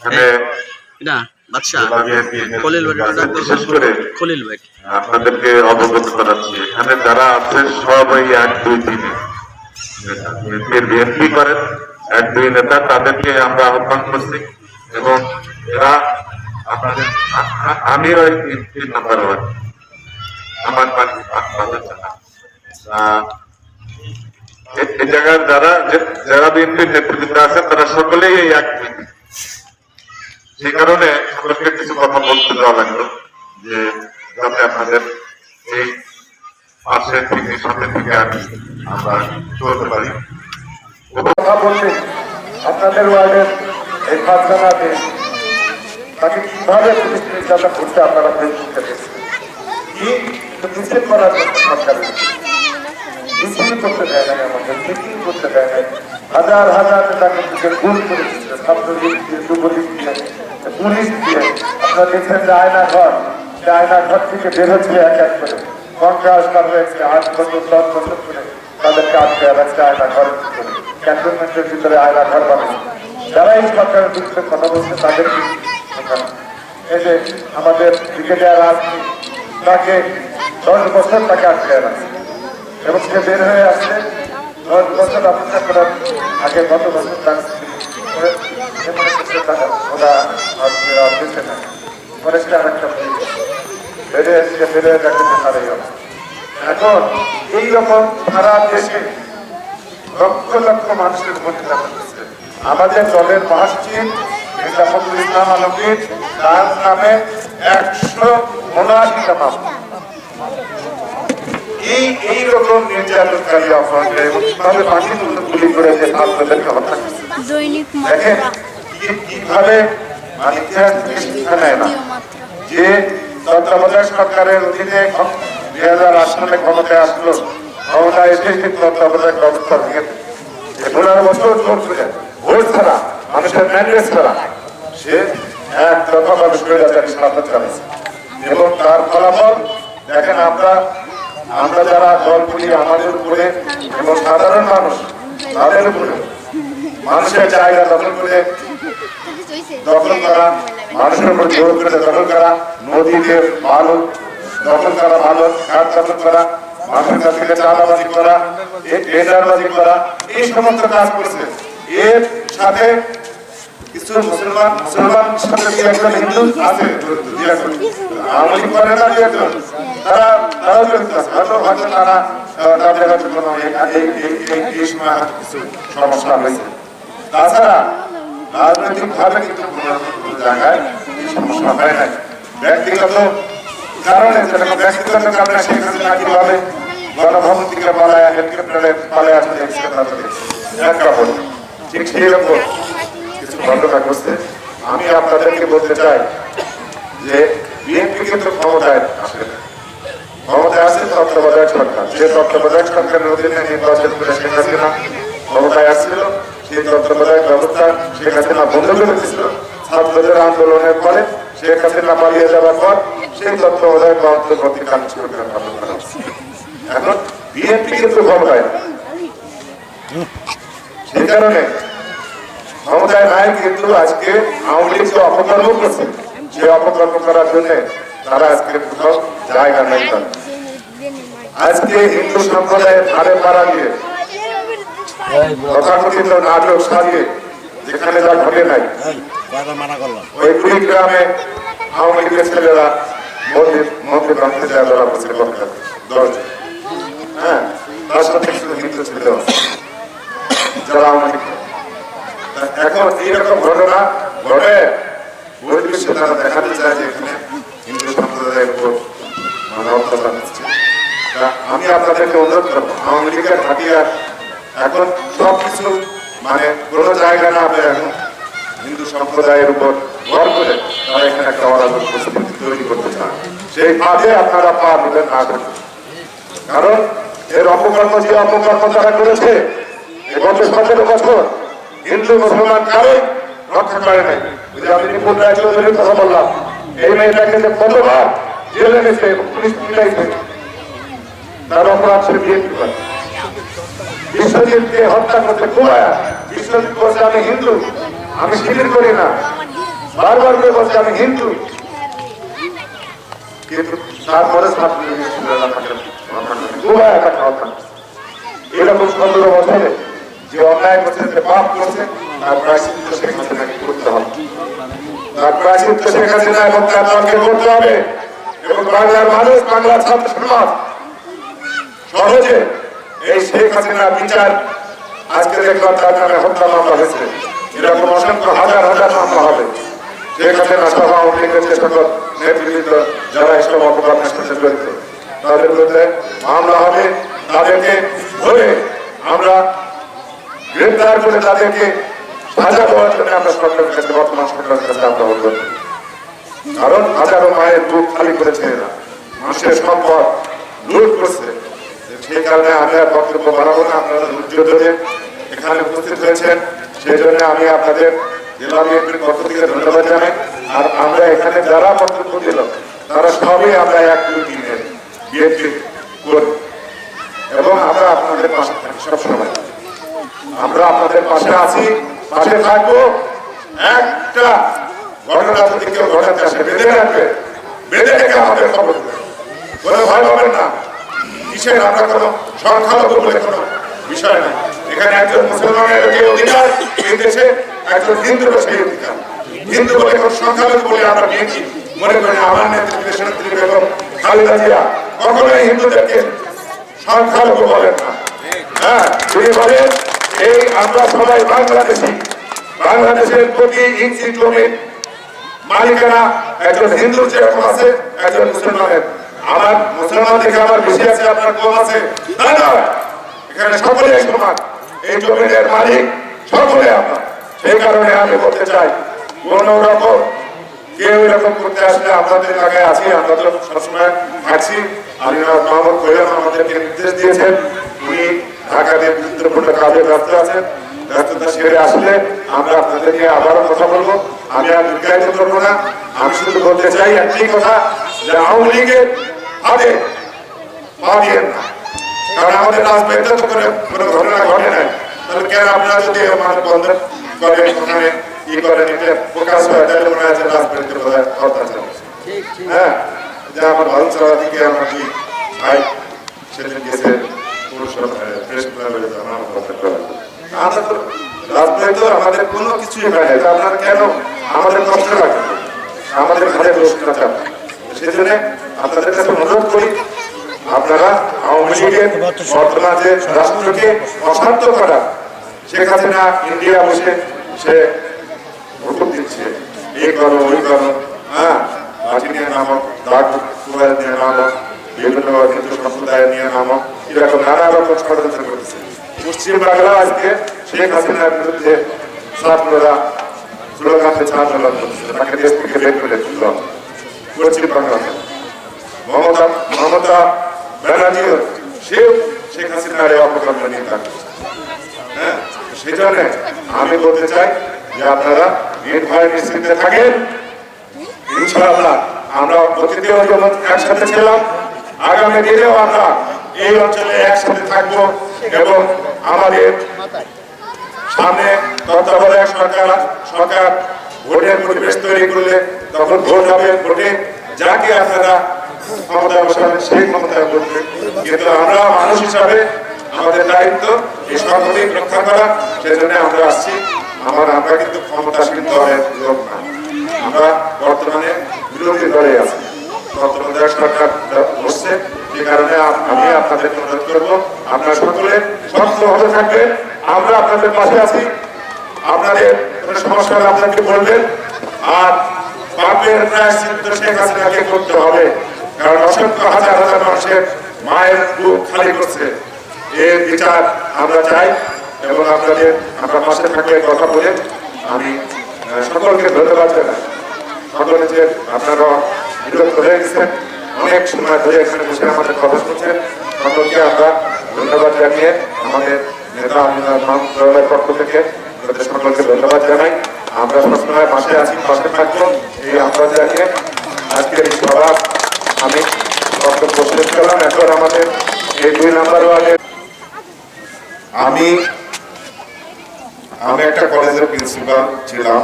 এখানে না বাদশাহ বিভাগের বিএনপি খলিল ভাই আছে, খলিল ভাই। আপনাদেরকে অবগত করাচ্ছি এখানে যারা আছে সবাই এক দুই তিনে বিএনপি করেন এক দুই নেতা তাদেরকে আমরা আহ্বান করছি এবং এরা আপনাদের আমিও তিন তিন নাম্বার ওয়ার্ড আমার এই জায়গার যারা যারা বিএনপির নেতৃত্বে আছেন তারা সকলেই এই এক। সেই কারণে সকলকে কিছু কথা বলতে দেওয়া লাগল, যে যাতে আপনাদের এই পাশে থেকে সামনে থেকে আমি আমরা চলতে পারি। কথা বললেন আপনাদের ওয়ার্ডের এই খাজনাতে তাকে কীভাবে নির্যাতন করতে আপনারা মিছিল করার জন্য সরকার মিছিল করতে দেয় নাই আমাদের, মিটিং করতে দেয় নাই। হাজার হাজার দিকে গুণ করে ছাত্রলীগ দিয়ে দিয়ে। পুলিশ দিয়ে আপনারা দেখছেন যে আয়না ঘর সে আয়না ঘর থেকে বের হচ্ছে এক এক করে। কংগ্রেস কংগ্রেসকে আট বছর, দশ বছর করে তাদেরকে আটকে রাখছে আয়না ঘর ভিতরে, ক্যান্টনমেন্টের ভিতরে আয়না ঘর বানাচ্ছে যারা এই সরকারের বিরুদ্ধে কথা বলছে, তাদের এই যে আমাদের ব্রিগেডিয়ার রাজনীতি তাকে দশ বছর তাকে আটকে রাখছে। এবং সে বের হয়ে আসছে, দশ বছর অপেক্ষা করার আগে গত বছর তার সে মনে করছে তারা ওরা বেঁচে না আর একটা বেড়ে এসে বেড়ে রাখতে পারে এখন এইরকম সারা দেশে লক্ষ লক্ষ মানুষের ভূমিকা করতেছে আমাদের দলের মহাসচিব মির্জাফখরুল ইসলাম আলমগীর, তার নামে একশো উনআশিটা মামলা। এই এইরকম নির্যাতনকারী অপরাধে গুলি করে যে ছাত্রদেরকে হত্যা করছে দেখেন কীভাবে মানে ইতিহাস শিক্ষা নেয় না। যে তত্ত্বাবধায়ক সরকারের অধীনে দুই হাজার আট সালে ক্ষমতায় আসলো ক্ষমতায় এসে কিন্তু তত্ত্বাবধায়ক ব্যবস্থা ভেঙে। পনেরো বছর করে ভোট ছাড়া মানুষের ম্যান্ডেট ছাড়া সে এক ভাবে স্বৈরাচারী চালাচ্ছে। এবং তার ফলাফল দেখেন আমরা আমরা যারা দল করি আমাদের উপরে এবং সাধারণ মানুষ, তাদের উপরে মানুষের জায়গা দখল করে দখল করা, মানুষের উপর জোর করে দখল করা, নদীতে ভালো দখল করা ভালো ঘাট দখল করা, মানুষের কাছ থেকে চাঁদাবাজি করা করা, এই সমস্ত কাজ করছে। এর সাথে কিছু মুসলমান মুসলমান আছে। দুই একজন আওয়ামী লীগ তারা, তারাও জড়িত আছে। হয়তো হয়তো তারা এই- সময় হয়তো কিছু সমস্যা হয়েছে। তাছাড়া রাজনৈতিক ভাবে কিন্তু কোনো কোনো জায়গায় সমস্যা হয় নাই। ব্যক্তিগত কারণে, যেরকম ব্যক্তিগত কারণে সেখানে না কীভাবে গণভবন থেকে পালায়, হেলিকপ্টারে পালায় আসতে এক কাপড় ঠিক সেই রকম ঘটনা ঘটছে আমি আপনাদেরকে বলতে চাই যে বিএনপি কিন্তু ক্ষমতায় আসে ক্ষমতায় আছে সরকার। যে তত্ত্বাবধায়ক সরকারের অধীনে নির্বাচন করে ক্ষমতায় আসছিল, সেই তত্ত্বাবধায়ক ব্যবস্থা শেখ হাসিনা বন্ধ করে ছাত্রদের আন্দোলনের পরে শেখ হাসিনা পালিয়ে যাওয়ার পর সেই তত্ত্বাবধায়ক এখন বিএনপি কিন্তু ক্ষমতায় সেই কারণে নাই কিন্তু আজকে আওয়ামী লীগ যে অপকর্ম করছে। সে অপকর্ম করার জন্য তারা আজকে কোথাও জায়গা নেই আজকে হিন্দু সম্প্রদায়ের ধারে পাড়া দিয়ে তথাকথিত নাটক সাজিয়ে যেখানে যা ঘটে নাই, ওই কুড়িগ্রামে আওয়ামী লীগের ছেলেরা মন্দির মন্দির ভাঙতে যায় ধরা পড়ছে দশজন হ্যাঁ। তার সাথে কিছু হিন্দু ছিল যারা আওয়ামী লীগ। এখন এইরকম ঘটনা ঘটে। বহির্বিশ্বে তারা দেখাতে চায় যে এখানে হিন্দু সম্প্রদায়ের উপর মানে অত্যাচার হচ্ছে আমি আপনাদেরকে অনুরোধ করব, আওয়ামী লীগের হাতিয়ার এখন সব কিছু মানে কোনো জায়গা না পেয়ে এখন হিন্দু সম্প্রদায়ের উপর ভর করে তারা এখানে একটা অরাজক পরিস্থিতি তৈরি করতে চান সেই কাজে আপনারা পা দিবেন না দেবেন কারণ এর অপকর্ম যে অপকর্ম তারা করেছে, এ গত সতেরো বছর হিন্দু, মুসলমান কারোই রক্ষা করে নাই। আমি নিপুণ রায় চৌধুরীর কথা বললাম। এই মেয়েটাকে যে কতবার জেলে এবং পুলিশ মিলাইছে তার অপরাধ সে বিএনপি করে বিশ্বজিৎকে হত্যা করতে কুমায়া, বিশ্বজিৎ বলছে, আমি হিন্দু, আমি শিবির করি না। বারবার করে বলছে, আমি হিন্দু। তারপরে এরকম সতেরো বছরে যে অন্যায় করছে যে পাপ করছে তার প্রায়শ্চিত্ত শেখ হাসিনাকে করতে হবে। তার প্রায়শ্চিত্ত শেখ হাসিনা এবং তার দলকে করতে হবে। এবং বাংলার মানুষ, বাংলার ছাত্র সমাজ, সহজে এই শেখ হাসিনার বিচার আজকে দেখলাম তার নামে হত্যা মামলা হয়েছে। এরকম অসংখ্য হাজার হাজার মামলা হবে। শেখ হাসিনা সহ আওয়ামী লীগের যে যারা এসব অপকর্মের তাদের বিরুদ্ধে মামলা হবে। তাদেরকে ধরে আমরা গ্রেপ্তার করে তাদেরকে সাজা দেওয়ার জন্য আমরা সরকারের কাছে বর্তমান সরকারের কাছে আমরা অনুরোধ করি। কারণ হাজারো মায়ের বুক খালি করেছে এরা মানুষের সম্পদ লুট করছে। সেই কারণে আমি আর বক্তব্য বাড়াবো না, আপনারা ধৈর্য ধরে এখানে উপস্থিত হয়েছেন। সেই জন্য আমি আপনাদের জেলা বিএনপির পক্ষ থেকে ধন্যবাদ জানাই। আর আমরা এখানে যারা বক্তব্য দিল, তারা সবই আমরা এক দুই দিনের এবং আমরা আপনাদের পাশে থাকি সবসময়। আমরা আপনাদের পাশে আছি। পাশে থাকব। একটা ঘটনা যদি কেউ বেঁধে রাখবে। বেঁধে রেখে আমাদের খবর ভয় পাবেন না। কিসের আমরা কোনো সংখ্যালঘু বলে কোনো বিষয় নাই। এখানে একজন মুসলমানের যে অধিকার এই দেশে, একজন হিন্দুরও সেই অধিকার। হিন্দু বলে কোনো সংখ্যালঘু বলে আমরা নিয়েছি মনে করি আমার নেতৃত্বে সেনেত্রী বেগম খালেদা জিয়া। কখনোই হিন্দুদেরকে সংখ্যালঘু বলেন না। হ্যাঁ এই আমরা সবাই বাংলাদেশি। বাংলাদেশের প্রতি ইঞ্চি জমির মালিকানা একজন হিন্দু যেরকম আছে, একজন মুসলমানের। আমার মুসলমান থেকে আমার বেশি আছে। আপনার কম আছে। এখানে সকলে সমান এই জমিনের মালিক সকলে আমরা। সেই কারণে আমি বলতে চাই, কোন রকম কেউ এরকম করতে আসলে আমাদের এলাকায় আছি, আমরা তো সবসময় আছি। কৈলাম আমাদেরকে নির্দেশ দিয়েছেন। উনি ঢাকাতে গুরুত্বপূর্ণ কাজে ব্যস্ত আছেন। ব্যস্ততা সেরে আসলে আমরা আপনাদের নিয়ে আবারও কথা বলব। আমি আর দীর্ঘায়িত করব না। আমি শুধু বলতে চাই একটি কথা যে আওয়ামী লীগের পা না। কারণ আমাদের রাজনীতিতে তো কোনো কোনো ঘটনা ঘটে নাই। তাহলে কেন আপনারা যদি আমার বন্ধ করেন? ওখানে ই করেন? এটা প্রকাশ হয়। তাহলে মনে হয় রাজনীতিতে বোধ হয় অত্যাচার হ্যাঁ যে আমার ভালো চলা দিকে আমার কি ভাই সেদিন গেছে আমার আমরা তো রাজনীতি তো আমাদের কোনো কিছুই হয় না আপনার কেন আমাদের কষ্ট লাগে আমাদের ঘরে বসে চান সেজন্য আপনাদের কাছে অনুরোধ করি আপনারা আওয়ামী লীগের বর্তমান যে রাষ্ট্রকে অশান্ত করা শেখ হাসিনা ইন্ডিয়া বসে সে হুকুম দিচ্ছে এই করো ওই করো হ্যাঁ লাঠি নিয়ে নামো বিভিন্ন নিয়ে এরকম নানা রকম ষড়যন্ত্র করতেছে পশ্চিম বাংলা আজকে শেখ হাসিনার বিরুদ্ধে ছাত্ররা স্লোগানে ছাত্র আন্দোলন তাকে দেশ থেকে বের করে পশ্চিম মমতা মমতা শেখ হাসিনার এই অপকর্ম নিয়ে থাকবে হ্যাঁ সেই জন্য আমি বলতে চাই যে আপনারা নির্ভয় নিশ্চিন্তে থাকেন। ইনশাআল্লাহ আমরা যেমন একসাথে ছিলাম আগামী দিনেও আমরা এই অঞ্চলে একসাথে থাকব এবং আমাদের সামনে তত্ত্বাবধায়ক সরকার সরকার ভোটের পরিবেশ তৈরি করলে তখন ভোট হবে ভোটে। যাকে আপনারা ক্ষমতা বসাবেন, সেই ক্ষমতায় বসবে। কিন্তু আমরা মানুষ হিসাবে আমাদের দায়িত্ব এই সংগঠন রক্ষা করা। সেজন্য আমরা আসছি। আমার, আমরা কিন্তু ক্ষমতাসীন দলের লোক না। আমরা বর্তমানে বিরোধী দলে আছি। তত্ত্বাবধায়ক কারণে আমি আপনাদের করব, আপনারা সকলে শক্তভাবে থাকবেন। আমরা আপনাদের পাশে আছি। আপনাদের কোনো আপনাকে বলবেন। আর পাপের করতে হবে। কারণ অসংখ্য হাজার হাজার মানুষের মায়ের বুক এর বিচার আমরা চাই এবং আপনাদের আমরা পাশে থাকলে কথা বলে আমি সকলকে ধন্যবাদ জানাই। সকলে যে আপনারা বিরক্ত হয়ে গেছেন অনেক সময় ধরে আমাদের কথা শুনছেন সকলকে আমরা ধন্যবাদ জানিয়ে আমাদের নেতা মন্ত্রণালয়ের পক্ষ থেকে সকলকে ধন্যবাদ জানাই আমরা সবসময় পাশে আছি পাশে থাকব এই আমরা জানিয়ে আজকের সভা আমি বক্তব্য করলাম এখন আমাদের এই দুই নাম্বার ওয়ার্ডের আমি আমি একটা কলেজের প্রিন্সিপাল ছিলাম।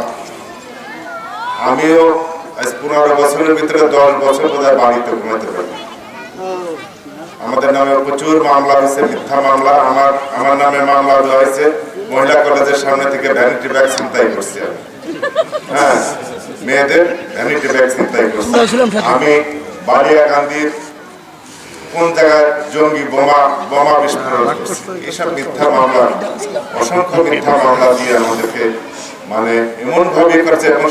আমিও আজ পনেরো বছরের ভিতরে দশ বছর বোধহয় বাড়িতে ঘুমাতে পারি। আমাদের নামে প্রচুর মামলা হয়েছে, মিথ্যা মামলা। আমার আমার নামে মামলা দেওয়া হয়েছে। মহিলা কলেজের সামনে থেকে ভ্যানিটি ব্যাগ ছিনতাই করছি আমি। হ্যাঁ মেয়েদের ভ্যানিটি ব্যাগ ছিনতাই করছি। আমি বালিয়া গান্ধীর কোন জায়গায় জঙ্গি বোমা বোমা বিস্ফোরণ এসব মিথ্যা মামলা, অসংখ্য মিথ্যা মামলা দিয়ে আমাদেরকে মানে এমন ভাবে করছে এবং